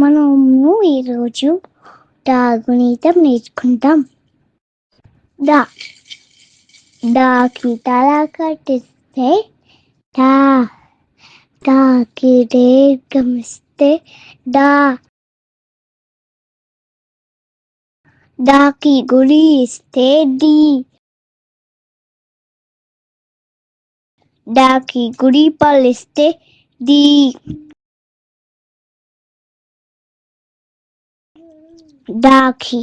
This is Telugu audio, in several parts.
మనము ఈరోజు డాగునీతం నేర్చుకుంటాం. డా. డాకి తల కట్టిస్తే డా. డాకి దీర్ఘం ఇస్తే డా. డాకి గుడి ఇస్తే డి. డాకి గుడి పాలిస్తే డి. daqui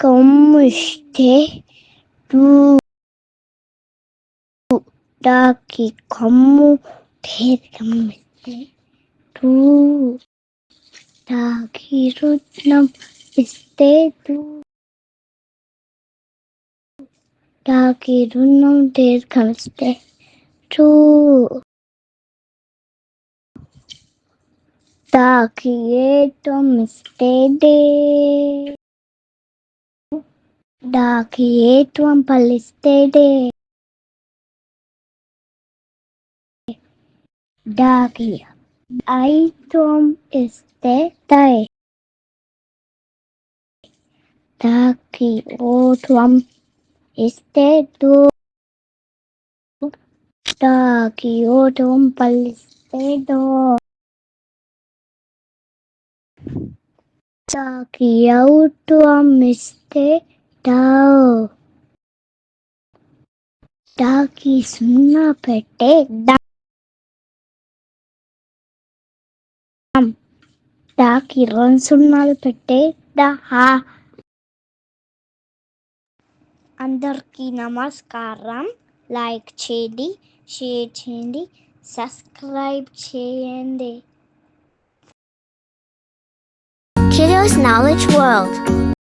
como este tu daqui como te tu daqui rutnam este tu daqui runam te kamste tu the creator mistede. The creator palistede. The creator. I tom este. Taki o tom do. Taki o paliste do. డాకి ఔటం ఇస్తే డౌ డాకి సున్నా పెట్టే డా డాకి రెండు సున్నాలు పెట్టే డా అందరికీ నమస్కారం లైక్ చేయండి షేర్ చేయండి సబ్స్క్రైబ్ చేయండి Kiddo's Knowledge World.